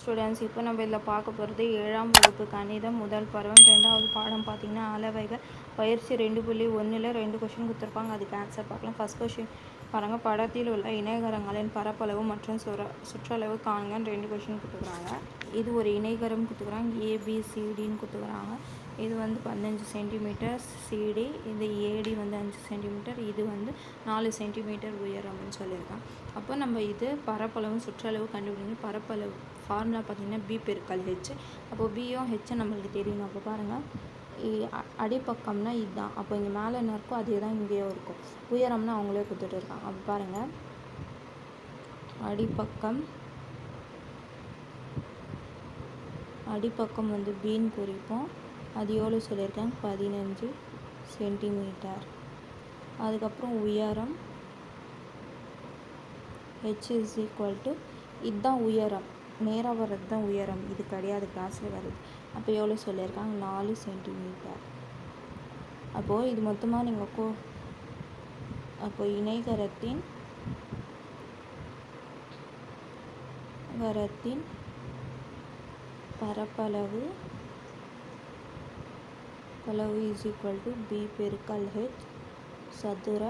Students இப்போ நம்ம இதில் பார்க்க போகிறது ஏழாம் வகுப்பு கணிதம் முதல் பருவம். ரெண்டாவது பாடம் பார்த்தீங்கன்னா அளவைகள் பயிற்சி ரெண்டு புள்ளி ஒன்றில் ரெண்டு கொஷின் கொடுத்துருப்பாங்க. அதுக்கு ஆன்சர் பார்க்கலாம். ஃபர்ஸ்ட் கொஷின் பாருங்கள் படத்தில் உள்ள இணைகரங்களின் பரப்பளவு மற்றும் சுர சுற்றளவு காணுங்கன்னு ரெண்டு கொஷின் கொடுத்துக்கிறாங்க இது ஒரு இணைகரம் கொடுத்துக்கிறாங்க ஏபிசிடின்னு கொடுத்துக்கிறாங்க இது வந்து பதினஞ்சு சென்டிமீட்டர் சிடி இது ஏடி வந்து அஞ்சு சென்டிமீட்டர் இது வந்து நாலு சென்டிமீட்டர் உயரம்னு சொல்லியிருக்கான். அப்போ நம்ம இது பரப்பளவு சுற்றளவு கண்டுபிடிக்கணும். பரப்பளவு ஃபார்முலா பார்த்தீங்கன்னா பி பெருக்கல் ஹெச் அப்போது பியும் ஹெச்சும் நம்மளுக்கு தெரியணும் அப்போ பாருங்கள் அடிப்பக்கம்னா இதுதான். அப்போ இங்கே மேலே என்ன இருக்கோ அதே தான் இங்கேயும் இருக்கும். உயரம்னா அவங்களே கொடுத்துட்டு இருக்காங்க. அப்போ பாருங்கள் அடிப்பக்கம் அடிப்பக்கம் வந்து பீன் குறிப்போம். அது எவ்வளோ சொல்லியிருக்காங்க பதினஞ்சு சென்டிமீட்டர். அதுக்கப்புறம் உயரம் ஹெச் இஸ் ஈக்குவல் டு இதுதான் உயரம். நேராக வர்றது தான் உயரம். இது கிடையாது கிளாஸில் வருது அப்போ எவ்வளோ சொல்லியிருக்காங்க? நாலு சென்டிமீட்டர். அப்போது இது மொத்தமாக நீங்கள் கோ அப்போ இணைகரத்தின் கரத்தின் பரப்பளவு அளவு இஸ் ஈக்குவல் டு பி பெருக்கல் ஹெச் சதுர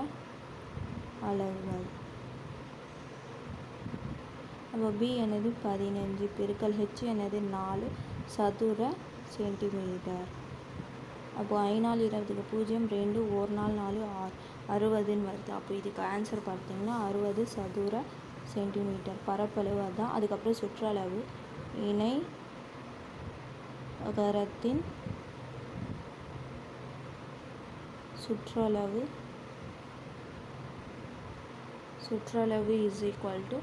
அளவுகள் அப்போ பி எனது பதினஞ்சு பெருக்கல் ஹெச் எனது நாலு சதுர சென்டிமீட்டர் அப்போது ஐநாள் இருபதுக்கு பூஜ்ஜியம் ரெண்டு ஒரு நாள் நாலு ஆறு. அறுபதுன்னு வருது. அப்போ இதுக்கு ஆன்சர் பார்த்தீங்கன்னா அறுபது சதுர சென்டிமீட்டர் பரப்பளவு அதுதான் அதுக்கப்புறம் சுற்றளவு இணை கரத்தின் சுற்றளவு. சுற்றளவு இஸ் ஈக்குவல் டு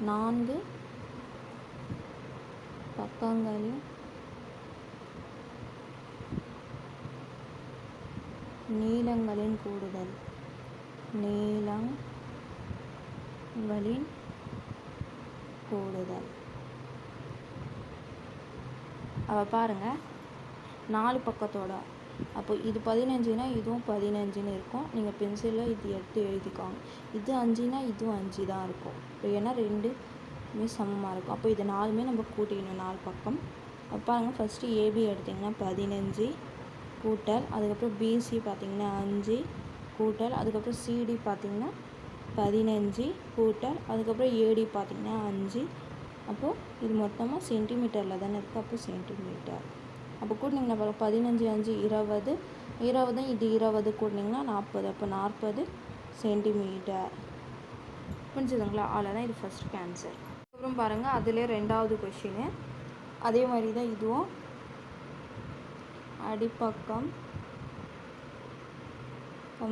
நான்கு பக்கங்களின் நீளங்களின் கூடுதல். நீளங்களின் கூடுதல். அவ பாருங்க நாலு பக்கத்தோட அப்போ இது பதினஞ்சுனா இதுவும் பதினஞ்சுன்னு இருக்கும். நீங்கள் பென்சிலில் இது எடுத்து எழுதிக்கோங்க. இது அஞ்சுனா இதுவும் அஞ்சு தான் இருக்கும். இப்போ ஏன்னா ரெண்டுமே சமமாக இருக்கும். அப்போ இது நாலுமே நம்ம கூட்டிக்கணும் நாலு பக்கம். அப்போ பாருங்கள் ஃபஸ்ட்டு ஏபி எடுத்திங்கன்னா பதினஞ்சு கூட்டல் அதுக்கப்புறம் பிசி பார்த்தீங்கன்னா அஞ்சு கூட்டல் அதுக்கப்புறம் சிடி பார்த்தீங்கன்னா பதினஞ்சு கூட்டல் அதுக்கப்புறம் ஏடி பார்த்திங்கன்னா அஞ்சு. அப்போது இது மொத்தமாக சென்டிமீட்டரில் தானே இருக்குது அப்போ சென்டிமீட்டர் அப்போ கூட்டினீங்கன்னா பாருங்கள் பதினஞ்சு அஞ்சு இருபது. இருபது இது இருபது கூட்டினீங்கன்னா நாற்பது அப்போ நாற்பது சென்டிமீட்டர் புரிஞ்சுதுங்களா? அவ்வளோதான் இது ஃபஸ்ட் கேன்சர் அப்புறம் பாருங்கள் அதிலே ரெண்டாவது கொஷினு அதே மாதிரி தான் இதுவும். அடிப்பக்கம்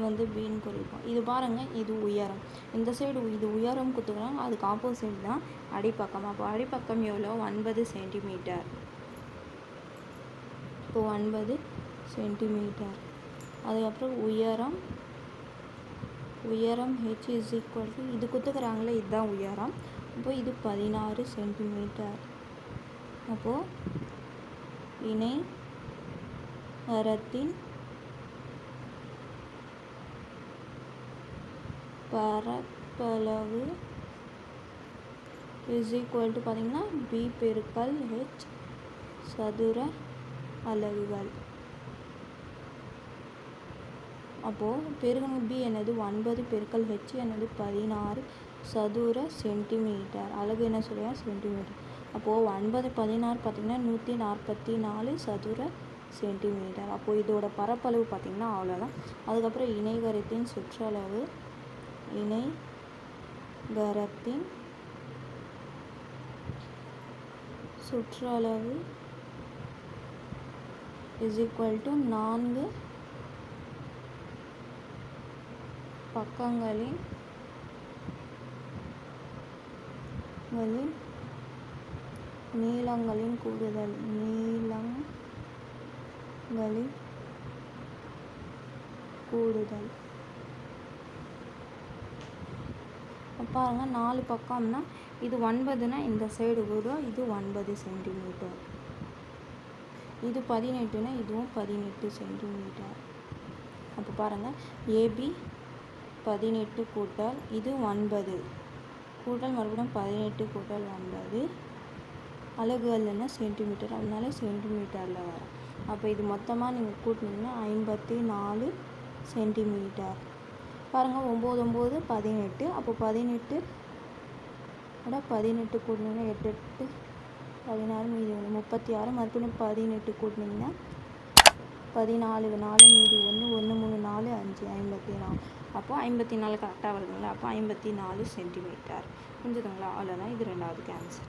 வந்து பீன் குறிப்போம் இது பாருங்கள் இது உயரம். இந்த சைடு இது உயரம் கொடுத்துக்கிறாங்க அதுக்கு ஆப்போசிட் தான் அடிப்பக்கம். அப்போ அடிப்பக்கம் எவ்வளோ ஒன்பது சென்டிமீட்டர் இப்போ ஒன்பது சென்டிமீட்டர் அதுக்கப்புறம் உயரம் உயரம் ஹெச் இஸ் ஈக்குவல் டு இது கொடுத்துக்கிறாங்களே இதுதான் உயரம். அப்போ இது பதினாறு சென்டிமீட்டர் அப்போது இணை மரத்தின் பரப்பளவு இஸ் ஈக்குவல் டு பார்த்தீங்கன்னா பி பெருக்கல் ஹெச் சதுர அலகுகள் அப்போது பெருகணும் பி என்னது? ஒன்பது பெருக்கல் ஹெச் என்னது? பதினாறு சதுர சென்டிமீட்டர் அழகு என்ன சொல்லுவேன் சென்டிமீட்டர் அப்போது ஒன்பது பதினாறு பார்த்திங்கன்னா நூற்றி நாற்பத்தி நாலு சதுர சென்டிமீட்டர் அப்போது இதோட பரப்பளவு பார்த்திங்கன்னா அவ்வளோதான் அதுக்கப்புறம் இணைகரத்தின் சுற்றளவு இணைகரத்தின் சுற்றளவு இஸ் ஈக்குவல் டு நான்கு பக்கங்களின் களின் நீளங்களின் கூடுதல். நீளங்களின் கூடுதல். பாருங்கள் பாருங்க நாலு பக்கம்னா இது ஒன்பதுனா இந்த சைடு வரும் இது ஒன்பது சென்டிமீட்டர் இது பதினெட்டுனா இதுவும் பதினெட்டு சென்டிமீட்டர் அப்போ பாருங்கள் ஏபி பதினெட்டு கூட்டல் இது ஒன்பது. கூட்டல் மறுபடியும் பதினெட்டு கூட்டல் ஒன்பது. அலகுகள் அல்லனா சென்டிமீட்டர் அதனால சென்டிமீட்டரில் வரும். அப்போ இது மொத்தமாக நீங்கள் கூட்டினீங்கன்னா ஐம்பத்தி நாலு சென்டிமீட்டர் பாருங்கள் ஒம்பது ஒம்பது பதினெட்டு. அப்போ பதினெட்டு விட பதினெட்டு கூட்டினீங்கன்னா எட்டு எட்டு பதினாறு மீதி ஒன்று முப்பத்தி ஆறு மறுபடியும் பதினெட்டு கூட்டினீங்கன்னா பதினாலு நாலு மீதி ஒன்று ஒன்று மூணு நாலு அஞ்சு ஐம்பத்தி நாலு அப்போ ஐம்பத்தி நாலு கரெக்டாக வருதுங்களா? அப்போ ஐம்பத்தி நாலு சென்டிமீட்டர் புரிஞ்சுதுங்களா? அவ்வளோதான் இது ரெண்டாவது கேன்சர்